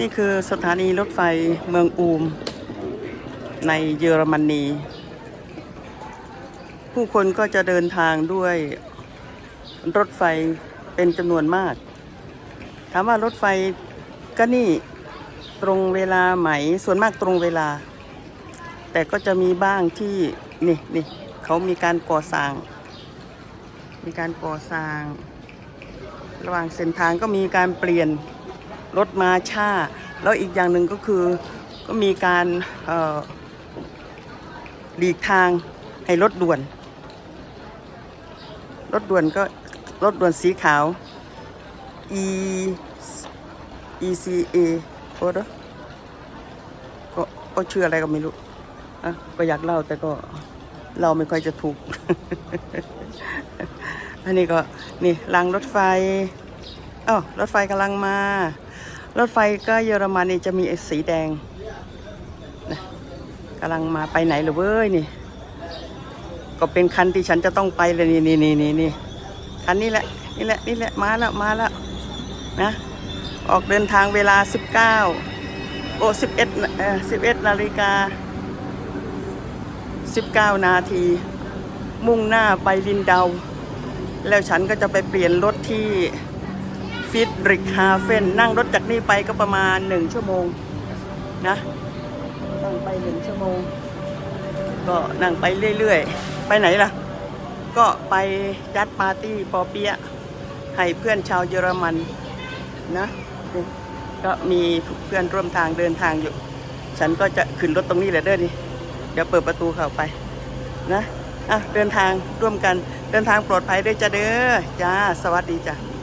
นี่คือสถานีรถไฟเมืองอูม ในเยอรมนี ผู้คนก็จะเดินทางด้วยรถไฟเป็นจำนวนมาก ถามว่ารถไฟก็นี่ตรงเวลาไหมส่วนมากตรงเวลา แต่ก็จะมีบ้างที่นี่นี่เขามีการก่อสร้าง มีการก่อสร้าง ระหว่างเส้นทางก็มีการเปลี่ยน รถมาช้า แล้วอีกอย่างหนึ่งก็คือก็มีการเออหลีกทางให้รถด่วน รถด่วนก็รถด่วนสีขาว E ECA โอ้เด้อก็ก็ชื่ออะไรก็ไม่รู้อะก็อยากเล่าแต่ก็เราไม่ค่อยจะถูก อันนี้ก็นี่รางรถไฟ อ้าวรถไฟกำลังมา รถไฟก็เยอรมันนี่จะมีสีแดงนะกำลังมาไปไหนหรือเว้ยนี่ ก็เป็นคันที่ฉันจะต้องไปเลยนี่นี่นี่นี่นี่คันนี้แหละนี่แหละนี่แหละมาแล้วมาแล้วนะ ออกเดินทางเวลา 19 โอ้11เอ่อ11 นาฬิกา 19 นาที มุ่งหน้าไปลินเดา แล้วฉันก็จะไปเปลี่ยนรถที่ ฟิตริกฮาเฟนนั่งรถจากนี่ไปก็ประมาณหนึ่งชั่วโมงนะนั่งไปหนึ่งชั่วโมง ก็นั่งไปเรื่อยๆ ไปไหนล่ะ ก็ไปยัดปาร์ตี้ปอเปียะให้เพื่อนชาวเยอรมันนะก็มีเพื่อนร่วมทางเดินทางอยู่ ฉันก็จะขึ้นรถตรงนี้แหละเด้อนี่เดี๋ยวเปิดประตูเข้าไปนะอะเดินทางร่วมกันเดินทางปลอดภัยด้วยจ้าเด้อจ้าสวัสดีจ้า